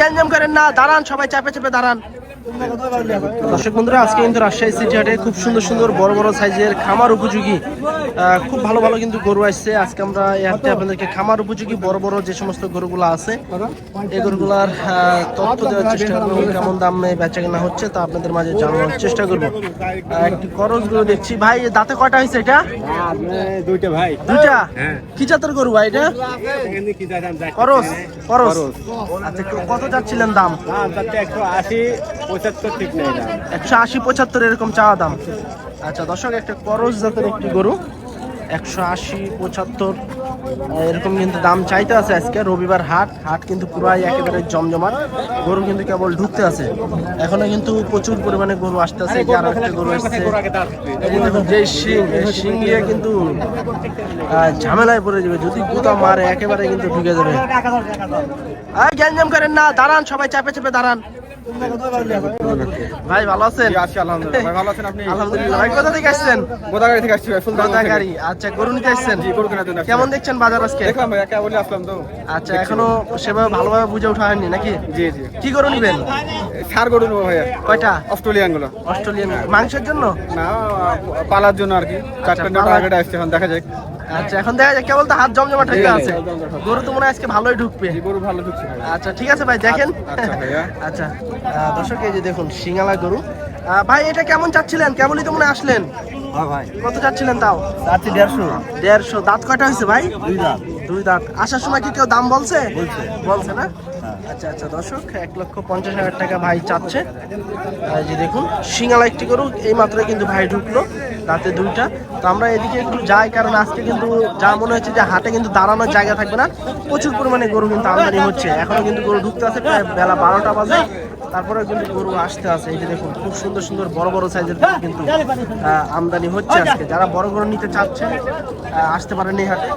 গ্যাঞ্জাম করেন না দাঁড়ান সবাই চাপে চাপে দাঁড়ান। দর্শক বন্ধুরা, আজকে কিন্তু রাজশাহী সিটি হাটে খুব সুন্দর সুন্দর বড় বড় সাইজের খামার উপযোগী খুব ভালো ভালো কিন্তু গরু আসছে। আজকে আমরা এই আপনাদেরকে খামার উপযোগী বড় বড় যে সমস্ত গরুগুলো আছে, এই গরুগুলার তথ্য দেওয়ার চেষ্টা করব, কেমন দামে বেচা কেনা হচ্ছে তা আপনাদের মাঝে জানানোর চেষ্টা করব। একটি করজ গরু দেখছি। ভাই দাঁতে কয়টা হয়েছে এটা? দুইটা? ভাই দুইটা। কি জাতের গরু ভাই এটা? করস করস আচ্ছা কত যাচ্ছিলেন দাম? একশো আশি পঁচাত্তর ঠিক নেই না একশো আশি পঁচাত্তর এরকম চাওয়া দাম। আচ্ছা দর্শক একটা করস জাতের একটি গরু একশো আশি পঁচাত্তর এরকম কিন্তু দাম চাইতে আছে আজকে রবিবার হাট। হাট কিন্তু পুরাই একেবারে জমজমাট। গরু কিন্তু কেবল ঢুকতে আছে। এখনও কিন্তু প্রচুর পরিমাণে গরু আসতে আছে আরও একটা গরু আসছে যে শিং শিং দিয়ে কিন্তু ঝামেলায় পড়ে যাবে। যদি গুতা মারে একেবারে কিন্তু ঢুকে যাবে। আয় গ্যাঞ্জাম করেন না দাঁড়ান সবাই চাপে চাপে দাঁড়ান। ভাই ভালো আছেন? আছি আলহামদুলিল্লাহ। ভাই ভালো আছেন আপনি? আলহামদুলিল্লাহ। ভাই কোথা থেকে আসছেন? গোদাগাড়ি থেকে আসছি ভাই ফুলদান আচ্ছা গরু নিতে আসছেন? জি গরু কেনার জন্য কেমন দেখছেন বাজার আজকে? দেখলাম ভাই একা বলে আসলাম তো। আচ্ছা এখনও সেভাবে ভালোভাবে বুঝে ওঠা হয়নি নাকি? জি জি। কি গরু নিবেন? সার গরু নেব ভাইয়া। কয়টা? অস্ট্রেলিয়ানগুলো। অস্ট্রেলিয়ান। মাংসের জন্য? না পালার জন্য আর কি। চারটে পালার- আসছে এখন দেখা যাক। আচ্ছা এখন দেখা যায় কেবল তো হাত জমজমাট হয়ে জি, জি, আছে। গরু তো মনে হয় আজকে ভালোই ঢুকবে। গরু ভালো ঢুকছে আচ্ছা ঠিক আছে ভাই দেখেন। আচ্ছা। আচ্ছা দর্শক এই যে দেখুন সিঙ্গালা গরু। ভাই এটা কেমন চাচ্ছিলেন? কেমনই তো মনে আসলেন। হ্যাঁ ভাই। কত চাচ্ছিলেন তাও? চাচ্ছি দেড়শো। দেড়শো। দাঁত কয়টা হয়েছে ভাই? দুই দাঁত। দুই দাঁত। আসার সময় কি কেউ দাম বলছে। বলছে। না। আচ্ছা আচ্ছা দর্শক, এক লক্ষ পঞ্চাশ হাজার টাকা ভাই চাচ্ছে। যে দেখুন, সিঙ্গালা একটি গরু, এই মাত্র কিন্তু ভাই ঢুকলো, রাতে দুইটা। তো আমরা এদিকে একটু যাই, কারণ আজকে কিন্তু যা মনে হচ্ছে যে হাটে কিন্তু দাঁড়ানোর জায়গা থাকবে না। প্রচুর পরিমাণে গরু কিন্তু আমদানি হচ্ছে। এখনও কিন্তু গরু ঢুকতে আছে প্রায় বেলা বারোটা বাজে। তারপরে কিন্তু গরু আসতে আছে। এই যে দেখুন খুব সুন্দর সুন্দর বড় বড় সাইজের গরু কিন্তু আহ, আমদানি হচ্ছে আজকে। যারা বড় গরু নিতে চাচ্ছে আসতে পারেন এই হাটে।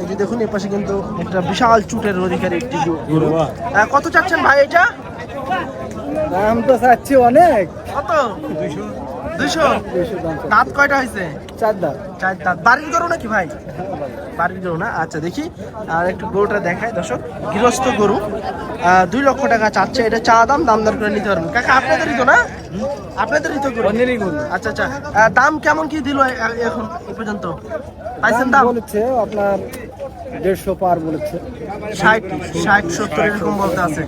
এই যে দেখুন এর পাশে কিন্তু একটা বিশাল চুটের অধিকারী একটি গরু- গরু কত চাচ্ছেন ভাই এটা? দাম তো চাচ্ছি অনেক। কত? দুইশো। দাঁত কয়টা হয়েছে চার দাম চার দাঁত। বাড়ির গরু নাকি ভাই? বাড়ির গরু না? আচ্ছা দেখি। আর একটু গরুটা দেখায় দর্শক। গৃহস্থ গরু। দুই লক্ষ টাকা চাচ্ছে। এটা চা দাম দাম দর করে নিতে পারবেন। কাকা আপনাদেরই তো না? আপনাদেরই তো গরু। আচ্ছা আচ্ছা। দাম কেমন কি দিল এখন পর্যন্ত? পাইছেন দাম বলেছে আপনার দেড়শো পার বলেছে। ষাট ষাট সত্তর এরকম বলতে আছে।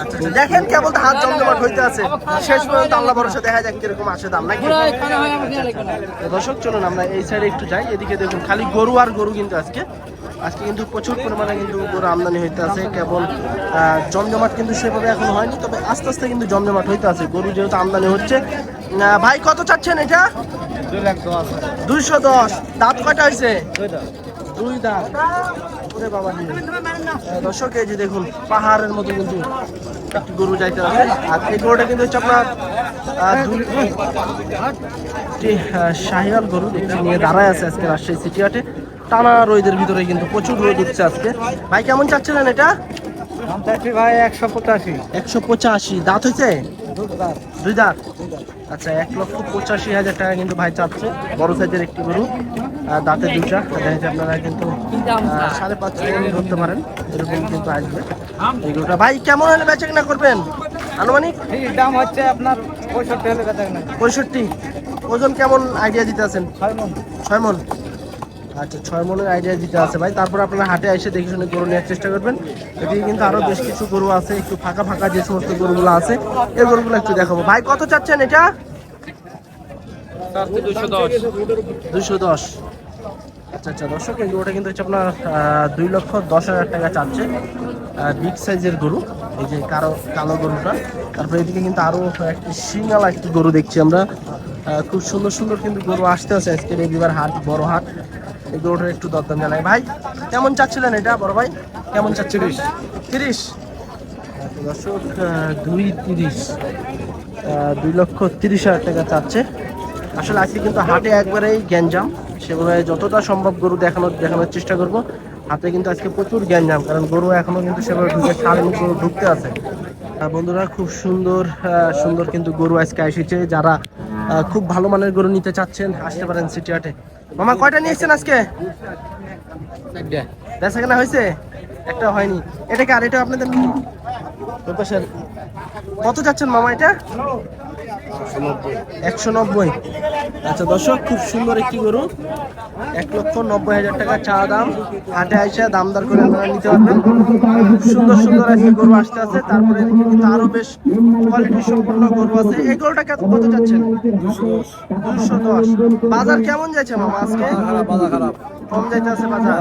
আচ্ছা আচ্ছা দেখেন কেবল তো হাত জমজমাট হইতে আছে। শেষ পর্যন্ত আল্লাহ ভরসা দেখা যাক কীরকম আসে দাম নাকি? দর্শক চলুন আমরা এই সাইডে একটু যাই। এদিকে দেখুন খালি গরু আর গরু কিন্তু আজকে। আজকে কিন্তু প্রচুর পরিমাণে কিন্তু গরু আমদানি হইতে আছে। কেবল জমজমাট কিন্তু সেভাবে এখন হয়নি তবে আস্তে আস্তে কিন্তু জমজমাট হইতে আছে। গরু যেহেতু আমদানি হচ্ছে আহ, ভাই কত চাচ্ছেন এটা? দুইশো দশ। দাঁত কয়টা হয়েছে দুই দাঁত। ওরে বাবা। দর্শক এই যে দেখুন পাহাড়ের মতো কিন্তু একটি গরু যাইতে আছে। আর এই গরুটা কিন্তু হচ্ছে আপনার একটি আহ, গরু নিয়ে দাঁড়ায় আছে আজকে রাজশাহী সিটি হাটে। টানা রোদের ভিতরে কিন্তু প্রচুর রোদ উঠছে আজকে। ভাই কেমন চাচ্ছিলেন এটা? ভাই একশো পঁচাশি। একশো পঁচাশি। দাঁত হয়েছে দুই দাঁত। আচ্ছা এক লক্ষ পঁচাশি হাজার টাকা কিন্তু ভাই চাচ্ছে বড় সাইজের একটি গরু। দাঁতে দুইটা। দেখা যাচ্ছে আপনারা কিন্তু সাড়ে পাঁচ টাকা ধরতে পারেন। এরকম কিন্তু আসবে। এই গরুটা। ভাই কেমন হলে বেচা কিনা করবেন? আনুমানিক? দাম হচ্ছে আপনার পঁয়ষট্টি হলে বেচা না পঁয়ষট্টি। ওজন কেমন আইডিয়া দিতে আছেন? ছয় মন। ছয় মন। আচ্ছা ছয় মনের আইডিয়া দিতে আছে ভাই। তারপর আপনারা হাটে এসে দেখে শুনে গরু নেওয়ার চেষ্টা করবেন। এদিকে কিন্তু আরও বেশ কিছু গরু আছে। একটু ফাঁকা ফাঁকা যে সমস্ত গরুগুলো আছে এই গরুগুলো একটু দেখাবো। ভাই কত চাচ্ছেন এটা? দুশো দশ। দুশো দশ। আচ্ছা আচ্ছা দর্শক এই গরুটা কিন্তু হচ্ছে আপনার দুই লক্ষ দশ হাজার টাকা চাচ্ছে। বিগ সাইজের গরু এই যে কালো কালো গরুটা। তারপরে এদিকে কিন্তু আরও একটি সিঙ্গালা একটি গরু দেখছি আমরা। খুব সুন্দর সুন্দর কিন্তু গরু আসতে আছে আজকে রবিবার হাট বড় হাট। এই গরুটার একটু দরদাম জানাই। ভাই কেমন চাচ্ছিলেন এটা বড় ভাই? কেমন চাচ্ছে তিরিশ। তিরিশ? দর্শক দুই তিরিশ। দুই লক্ষ তিরিশ হাজার টাকা চাচ্ছে। আসলে আজকে কিন্তু হাটে একবারেই গ্যাঞ্জাম। সেভাবে যতটা সম্ভব গরু দেখানোর দেখানোর চেষ্টা করব। হাতে কিন্তু আজকে প্রচুর গ্যাঞ্জাম কারণ গরু এখনও কিন্তু সেভাবে ঢুকে ছাড়েনি গরু ঢুকতে আছে। বন্ধুরা খুব সুন্দর সুন্দর কিন্তু গরু আজকে এসেছে। যারা খুব ভালো মানের গরু নিতে চাচ্ছেন আসতে পারেন সিটি হাটে মামা কয়টা নিয়ে এসছেন আজকে? বেচা কেনা হয়েছে? একটা হয়নি। এটা কি আর এটা আপনাদের? কত যাচ্ছেন মামা এটা? একশো নব্বই। আচ্ছা দর্শক, খুব সুন্দর একটি গরু। এক লক্ষ নব্বই হাজার টাকা চা দাম। হাটে আইসা দাম দর করে আপনারা নিতে পারবেন। সুন্দর সুন্দর আজকে গরু আসতে আছে। তারপরে কিন্তু আরও বেশ কোয়ালিটি সম্পন্ন গরু আছে। এই গরুটা কত কত যাচ্ছেন? দুশো দশ বাজার কেমন যাচ্ছে মামা আজকে? বাজার খারাপ। কম বাজার।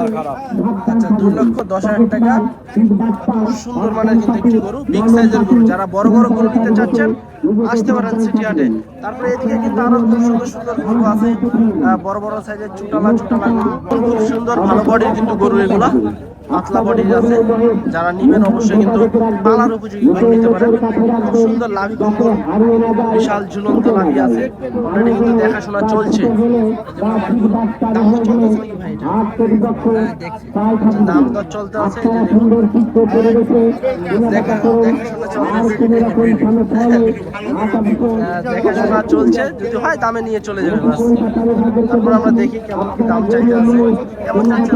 আচ্ছা দুই লক্ষ দশ হাজার টাকা। সুন্দর মানের কিন্তু একটি গরু বিগ সাইজের গরু। যারা বড় বড় গরু নিতে চাচ্ছেন আসতে পারেন সিটি হাটে তারপরে এদিকে কিন্তু আরও খুব সুন্দর সুন্দর গরু আছে। বড় বড় সাইজের চুটালা চুটালা খুব সুন্দর ভালো বডির কিন্তু গরু এগুলা। পাতলা বডির আছে যারা নিবেন অবশ্যই কিন্তু পালার উপযোগী করে নিতে পারেন। খুব সুন্দর লাভি কম্বল বিশাল ঝুলন্ত লাভি আছে। অলরেডি কিন্তু দেখাশোনা চলছে। দাম তো ভাই আচ্ছা, দাম দর চলতে আছে এই যে দেখুন। দেখা- দেখাশোনা চলছে যদি হয় দামে নিয়ে চলে যাবে তারপর আমরা দেখি কেমন দাম চাইতে আছে কেমন চাচ্ছে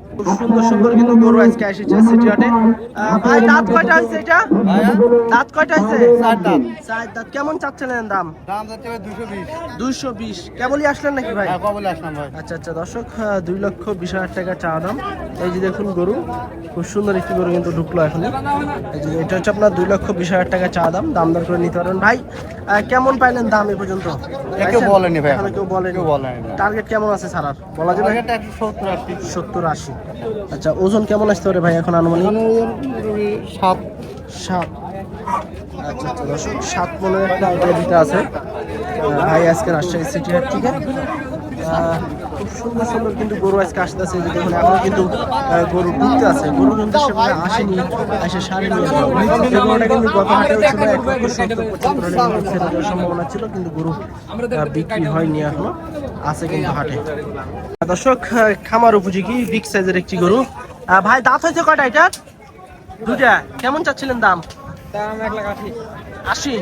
খুব সুন্দর সুন্দর কিন্তু গরু আজকে এসেছে সিটি হাটে। ভাই দাঁত কয়টা হয়েছে এটা? দাঁত কয়টা হয়েছে? চার দাম। চার দাঁত। কেমন চাচ্ছিলেন দাম? দাম যাচ্ছে দুশো বিশ। দুইশো বিশ। কেবলই আসলেন নাকি ভাই? কবলে আসলাম ভাই। আচ্ছা আচ্ছা দর্শক দুই লক্ষ বিশ হাজার টাকা চা দাম। এই যে দেখুন গরু খুব সুন্দর একটি গরু কিন্তু ঢুকলো এখন এই যে এটা হচ্ছে আপনার দুই লক্ষ বিশ হাজার টাকা চা দাম। দাম দর করে নিতে পারবেন ভাই কেমন পাইলেন দাম এ পর্যন্ত? কেউ বলেনি ভাই। কেউ বলেনি। টার্গেট কেমন আছে স্যার বলা যাবে? সত্তর আশি। সত্তর আশি। আচ্ছা ওজন কেমন আসতে পারে ভাই এখন আনুমানিক? সাত। সাত। আচ্ছা আচ্ছা দর্শক সাত একটা আইডিয়া দিতে আছে। ভাই আজকে রাজশাহী সিটি হাট থেকে খুব সুন্দর সুন্দর কিন্তু গরু আজকে আসতেছে যে দেখুন এখনও কিন্তু গরু ঢুকতে আছে। গরু কিন্তু সেভাবে আসেনি এসে সারি নিয়ে গরুটা কিন্তু গত হাটেও ছিল এক লক্ষ সত্তর পঁচাত্তর সম্ভাবনা ছিল কিন্তু গরু বিক্রি হয়নি এখনও। আছে কিন্তু হাটে। দর্শক খামার উপযোগী বিগ সাইজের একটি গরু। ভাই দাঁত হয়েছে কয়টা এটার? দুটা কেমন চাচ্ছিলেন দাম? দাম এক লাখ আশি। আশি?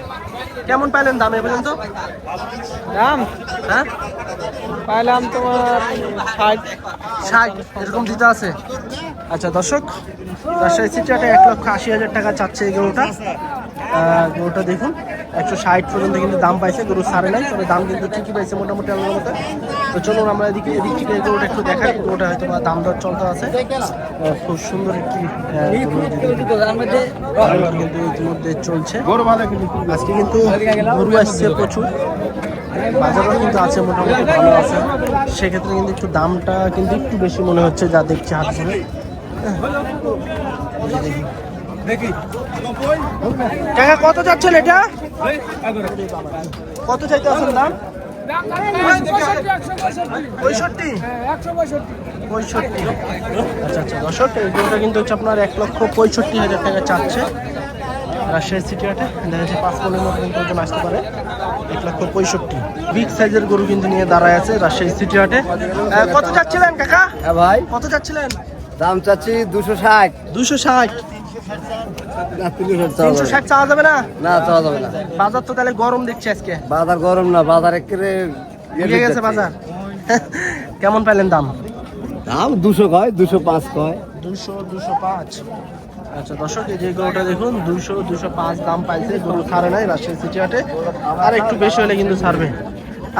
কেমন পাইলেন দাম এ পর্যন্ত? দাম? হ্যাঁ? পাইলাম তোমার ষাট। ষাট এরকম দিতে আছে? আচ্ছা দর্শক রাজশাহী সিটিয়াটা এক লক্ষ আশি হাজার টাকা চাচ্ছে এই গরুটা। গরুটা দেখুন। একশো ষাট পর্যন্ত কিন্তু দাম পাইছে গরু সারে নাই তবে দাম কিন্তু ঠিকই পাইছে মোটামুটি আমার মতো তো চলুন আমরা এদিকে এদিক থেকে গরুটা একটু দেখাই গরুটা হয়তো বা দাম দর চলতে আছে। খুব সুন্দর একটি কিন্তু ইতিমধ্যে চলছে। আজকে কিন্তু গরু আসছে প্রচুর। বাজারও কিন্তু আছে মোটামুটি ভালো আছে। সেক্ষেত্রে কিন্তু একটু দামটা কিন্তু একটু বেশি মনে হচ্ছে যা দেখছি হাত ধরে। দেখি। কাকা কত যাচ্ছেন এটা? কত চাইতে আছেন দাম? পঁয়ষট্টি। পঁয়ষট্টি। আচ্ছা আচ্ছা দর্শক এই গরুটা কিন্তু হচ্ছে আপনার এক লক্ষ পঁয়ষট্টি হাজার টাকা চাচ্ছে। রাজশাহী সিটি হাটে। দেখা যাচ্ছে পাঁচ মনের মতো কিন্তু ওজন আসতে পারে। এক লক্ষ পঁয়ষট্টি। বিগ সাইজের গরু কিন্তু নিয়ে দাঁড়ায় আছে রাজশাহী সিটি হাটে। কত চাচ্ছিলেন কাকা? হ্যাঁ ভাই। কত চাচ্ছিলেন? দাম চাচ্ছি দুশো ষাট। দুশো ষাট। তিনশো তিনশো ষাট চাওয়া যাবে না? না চাওয়া যাবে না। বাজার তো তাহলে গরম দেখছি আজকে। বাজার গরম না বাজার একেবারে উঠে গেছে বাজার। কেমন পাইলেন দাম? দাম দুশো কয় দুশো পাঁচ কয়। দুশো দুশো পাঁচ। আচ্ছা দর্শক এই যে গরুটা দেখুন দুশো দুশো পাঁচ দাম পাইছে গরু ছাড়ে নাই রাজশাহী সিটি হাটে। আর একটু বেশি হলে কিন্তু ছাড়বে।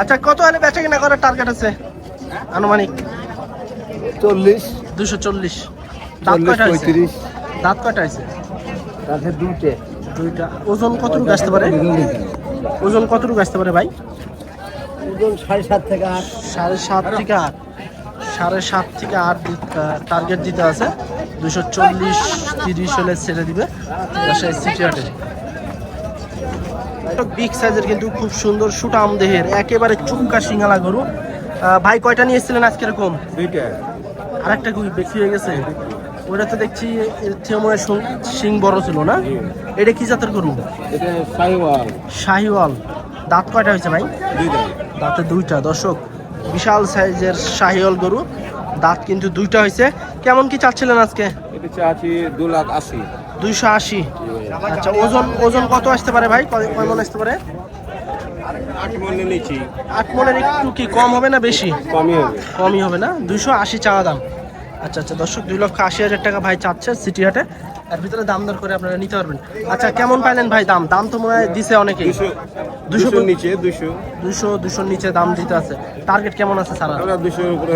আচ্ছা কত হলে বেচা কিনা করার টার্গেট আছে? আনুমানিক? চল্লিশ। দুশো চল্লিশ। পঁয়ত্রিশ। দাঁত কয়টা হয়েছে? তাতে দুটে দুইটা। ওজন কতটুকু আসতে পারে? ওজন কতটুকু আসতে পারে ভাই? ওজন সাড়ে সাত থেকে আট। সাড়ে সাত থেকে আট। সাড়ে সাত থেকে আট টার্গেট দিতে আছে। দুশো চল্লিশ তিরিশ হলে ছেড়ে দিবে। রাজশাহী সিটি হাটে বিগ সাইজের কিন্তু খুব সুন্দর সুটাম দেহের একেবারে চুক্কা সিঙ্গালা গরু। ভাই কয়টা নিয়ে এসেছিলেন আজকে এরকম? দুইটা। আর একটা খুবই বিক্রি হয়ে গেছে? ওটা তো দেখছি এর থেকে মনে শিং বড় ছিল না? এটা কি জাতের গরু? এটা সাইওয়াল শাহিওয়াল। দাঁত কয়টা হয়েছে ভাই? দাঁতে দুইটা। দর্শক বিশাল সাইজের শাহিওল গরু। দাঁত কিন্তু দুইটা হয়েছে। কেমন কি চাচ্ছিলেন আজকে? এটা চাচ্ছি দু লাখ আশি। দুইশো আশি। আচ্ছা ওজন ওজন কত আসতে পারে ভাই? কয় মন আসতে পারে? মনে আট মনের একটু কি কম হবে না বেশি? কমই হবে। কমই হবে না? দুইশো আশি চাওয়া দাম। আচ্ছা আচ্ছা দর্শক দুই লক্ষ আশি হাজার টাকা ভাই চাচ্ছে সিটি হাটে। এর ভিতরে দাম দর করে আপনারা নিতে পারবেন। আচ্ছা কেমন পাইলেন ভাই দাম? দাম তো মনে হয় দিছে অনেকেই। দুশো দুশো দুশোর নিচে দুশো। দুশো দুশোর নিচে দাম দিতে আছে। টার্গেট কেমন আছে সারা দুশোর উপরে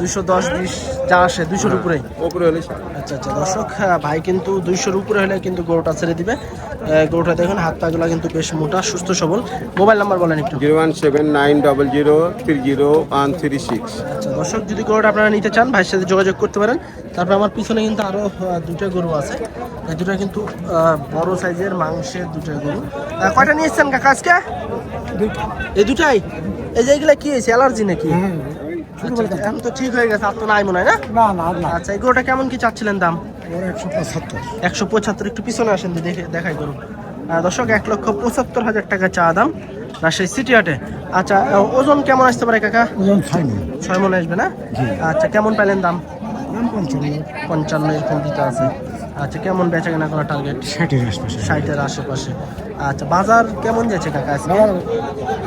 দুশো দশ বিশ যা আসে দুশোর উপরে উপরে হলে আচ্ছা আচ্ছা দর্শক আহ, ভাই কিন্তু দুইশোর উপরে হলে কিন্তু গরুটা ছেড়ে দিবে। গরুটা দেখুন হাত পাগুলা কিন্তু বেশ মোটা সুস্থ সবল। মোবাইল নাম্বার বলেন একটু। Zero one seven nine double zero three zero one three six. আচ্ছা দর্শক যদি গরুটা আপনারা নিতে চান ভাইয়ের সাথে যোগাযোগ করতে পারেন। তারপর আমার পিছনে কিন্তু আরও আহ, দুটো গরু আছে। এই দুটো কিন্তু বড় সাইজের মাংসের দুটো গরু। কয়টা নিয়ে এসছেন কাকা আজকে? এই দুটাই? এই যে এগুলা কি হয়েছে অ্যালার্জি নাকি? এখন তো ঠিক হয়ে গেছে আর তো নাই মনে হয় না? আচ্ছা এই গরুটা কেমন কি চাচ্ছিলেন দাম? একশো পঁচাত্তর। একটু পিছনে আসেন দেখে দেখাই করুন দর্শক এক লক্ষ পঁচাত্তর হাজার টাকা চা দাম রাজশাহী সিটি হাটে। আচ্ছা ওজন কেমন আসতে পারে কাকা? ওজন ছয় মিনিট ছয় মনে আসবে না? আচ্ছা কেমন পেলেন দাম পঞ্চান্ন। পঞ্চান্ন এরকম দিতে আছে। আচ্ছা কেমন বেচা কেনা করা টার্গেট ষাটের আশেপাশে। ষাটের আশেপাশে। আচ্ছা বাজার কেমন যাচ্ছে কাকা আজকে?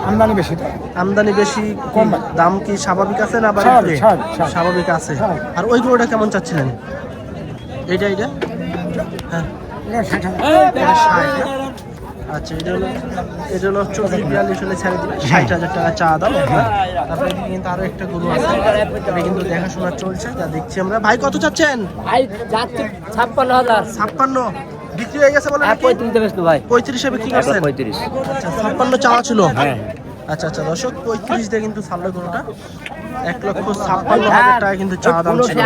আমদানি বেশি তো। আমদানি বেশি কম। দাম কি স্বাভাবিক আছে না স্বাভাবিক, আছে। আর ওই গরুটা কেমন চাচ্ছিলেন? এইটা এইটা? হ্যাঁ। ষাট? আচ্ছা এটা হলো এটা হলো চল্লিশ বিয়াল্লিশ হলে ছেড়ে দিবে ষাট হাজার টাকা চা দাম হ্যাঁ। তারপরে এদিকে কিন্তু আরও একটা গরু আছে। এটা কিন্তু দেখাশোনা চলছে যা দেখছি আমরা। ভাই কত চাচ্ছেন? ভাই যাচ্ছে ছাপ্পান্ন হাজার। ছাপ্পান্ন। বিক্রি হয়ে গেছে বলে হ্যাঁ ভাই। পঁয়ত্রিশে বিক্রি করছেন? পঁয়ত্রিশ। আচ্ছা ছাপ্পান্ন চাওয়া ছিল? আচ্ছা আচ্ছা দর্শক পঁয়ত্রিশ দিয়ে কিন্তু ছাড়লো গরুটা। এক লক্ষ ছাপ্পান্ন হাজার টাকা কিন্তু চা দাম ছিল